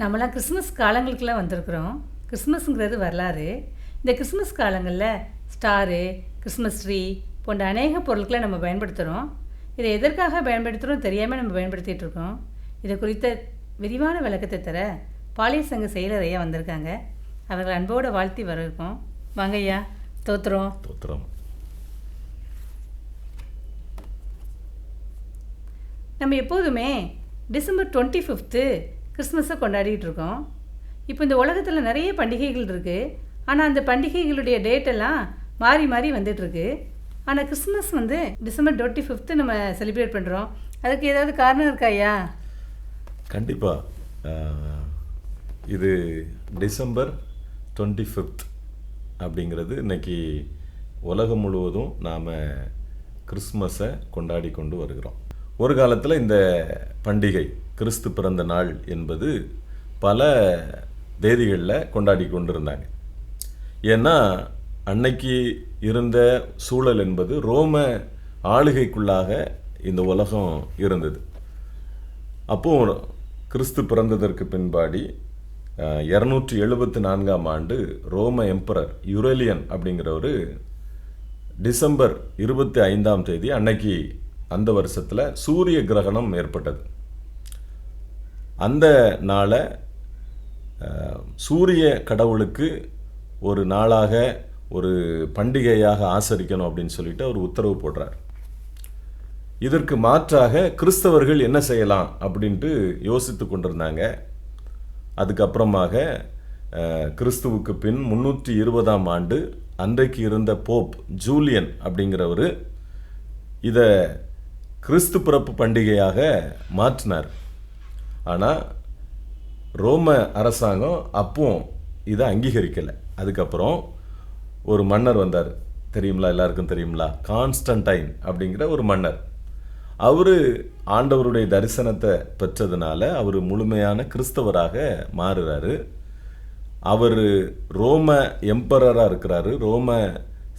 நம்மளாம் கிறிஸ்மஸ் காலங்களுக்கெல்லாம் வந்திருக்கிறோம். கிறிஸ்மஸ்ங்கிறது வரலாறு. இந்த கிறிஸ்மஸ் காலங்களில் ஸ்டாரு கிறிஸ்மஸ் ட்ரீ போன்ற அநேக பொருட்களை நம்ம பயன்படுத்துகிறோம் இதை எதற்காக பயன்படுத்துகிறோம் தெரியாமல் நம்ம பயன்படுத்திகிட்டு இருக்கோம். இதை குறித்த விரிவான விளக்கத்தை தர பாலிய சங்க செயலர் ஐயா வந்திருக்காங்க. அவர்கள் அன்போடு வாழ்த்தி வரவேற்கோம். வாங்க ஐயா தோத்துறோம். தோத்திரம் நம்ம எப்போதுமே டிசம்பர் டுவெண்ட்டி ஃபிஃப்த்து கிறிஸ்மஸை கொண்டாடிட்டு இருக்கோம் இப்போ இந்த உலகத்தில் நிறைய பண்டிகைகள் இருக்குது ஆனால் அந்த பண்டிகைகளுடைய டேட்டெல்லாம் மாறி மாறி வந்துட்டுருக்கு ஆனால் கிறிஸ்மஸ் வந்து டிசம்பர் டுவெண்ட்டி ஃபிஃப்த்து நம்ம செலிப்ரேட் பண்ணுறோம் அதுக்கு ஏதாவது காரணம் இருக்கா ஐயா? கண்டிப்பாக இது டிசம்பர் டுவெண்ட்டி ஃபிஃப்த் அப்படிங்கிறது இன்னைக்கு உலகம் முழுவதும் நாம் கிறிஸ்மஸை கொண்டாடி கொண்டு வருகிறோம். ஒரு காலத்தில் இந்த பண்டிகை கிறிஸ்து பிறந்த நாள் என்பது பல தேதிகளில் கொண்டாடி கொண்டு இருந்தாங்க ஏன்னா அன்னைக்கு இருந்த சூழல் என்பது ரோம ஆளுகைக்குள்ளாக இந்த உலகம் இருந்தது. அப்போது கிறிஸ்து பிறந்ததற்கு பின்பாடி இரநூற்றி எழுபத்தி நான்காம் ஆண்டு ரோம எம்பரர் யுரேலியன் அப்படிங்கிறவர் டிசம்பர் இருபத்தி ஐந்தாம் தேதி அன்னைக்கு அந்த வருஷத்தில் சூரிய கிரகணம் ஏற்பட்டது. அந்த நாளை சூரிய கடவுளுக்கு ஒரு நாளாக ஒரு பண்டிகையாக ஆசரிக்கணும் அப்படின்னு சொல்லிட்டு அவர் உத்தரவு போடுறார். இதற்கு மாற்றாக கிறிஸ்தவர்கள் என்ன செய்யலாம் அப்படின்ட்டு யோசித்து கொண்டிருந்தாங்க. அதுக்கப்புறமாக கிறிஸ்துவுக்கு பின் முன்னூற்றி இருபதாம் ஆண்டு அன்றைக்கு இருந்த போப் ஜூலியன் அப்படிங்கிறவர் இதை கிறிஸ்து பிறப்பு பண்டிகையாக மாற்றினார். ஆனால் ரோம அரசாங்கம் அப்போ இதை அங்கீகரிக்கலை. அதுக்கப்புறம் ஒரு மன்னர் வந்தார். தெரியுங்களா எல்லாருக்கும் தெரியுங்களா கான்ஸ்டன்டைன் அப்படிங்கிற ஒரு மன்னர். அவர் ஆண்டவருடைய தரிசனத்தை பெற்றதுனால அவர் முழுமையான கிறிஸ்தவராக மாறுறாரு. அவர் ரோம எம்பரராக இருக்கிறாரு. ரோம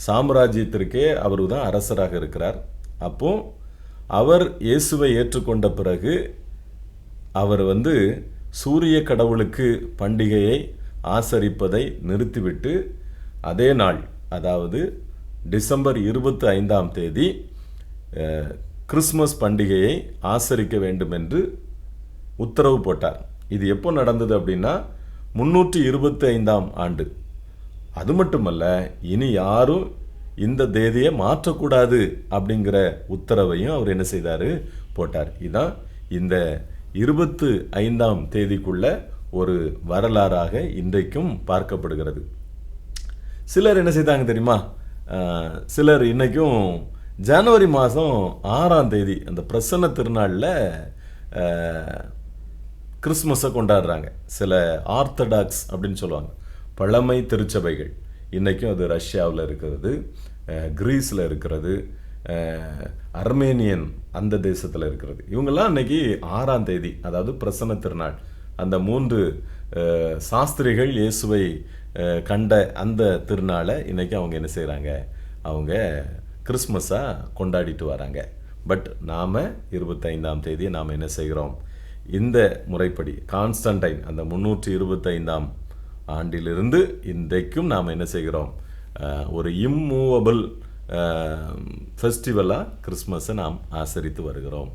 சாம்ராஜ்யத்திற்கே அவர் தான் அரசராக இருக்கிறார். அப்போ அவர் இயேசுவை ஏற்றுக்கொண்ட பிறகு அவர் வந்து சூரிய கடவுளுக்கு பண்டிகையை ஆசரிப்பதை நிறுத்திவிட்டு அதே நாள் அதாவது டிசம்பர் இருபத்தி ஐந்தாம் தேதி கிறிஸ்மஸ் பண்டிகையை ஆசரிக்க வேண்டும் என்று உத்தரவு போட்டார். இது எப்போ நடந்தது அப்படின்னா முன்னூற்றி இருபத்தி ஐந்தாம் ஆண்டு. அது மட்டுமல்ல இனி யாரும் இந்த தேதியை மாற்றக்கூடாது அப்படிங்கிற உத்தரவையும் அவர் என்ன செய்தார்? போட்டார். இதுதான் இந்த இருபத்து ஐந்தாம் தேதிக்குள்ள ஒரு வரலாறாக இன்றைக்கும் பார்க்கப்படுகிறது. சிலர் என்ன செய்தாங்க தெரியுமா? சிலர் இன்றைக்கும் ஜனவரி மாதம் ஆறாம் தேதி அந்த பிரசன்ன திருநாளில் கிறிஸ்மஸை கொண்டாடுறாங்க. சில ஆர்த்தடாக்ஸ் அப்படின்னு சொல்லுவாங்க. பழமை திருச்சபைகள். இன்றைக்கும் அது ரஷ்யாவில் இருக்கிறது கிரீஸில் இருக்கிறது அர்மேனியன் அந்த தேசத்தில் இருக்கிறது. இவங்கெல்லாம் அன்னைக்கு ஆறாம் தேதி அதாவது பிரசன்ன திருநாள் அந்த மூன்று சாஸ்திரிகள் இயேசுவை கண்ட அந்த திருநாளை இன்றைக்கி அவங்க என்ன செய்கிறாங்க அவங்க கிறிஸ்மஸாக கொண்டாடிட்டு வராங்க. பட் நாம் இருபத்தைந்தாம் தேதி நாம் என்ன செய்கிறோம்? இந்த முறைப்படி கான்ஸ்டன்டைன் அந்த முன்னூற்றி இருபத்தைந்தாம் ஆண்டிலிருந்து இன்றைக்கும் நாம் என்ன செய்கிறோம்? ஒரு இம்மூவபிள் ஃபெஸ்டிவலாக கிறிஸ்மஸை நாம் ஆசரித்து வருகிறோம்.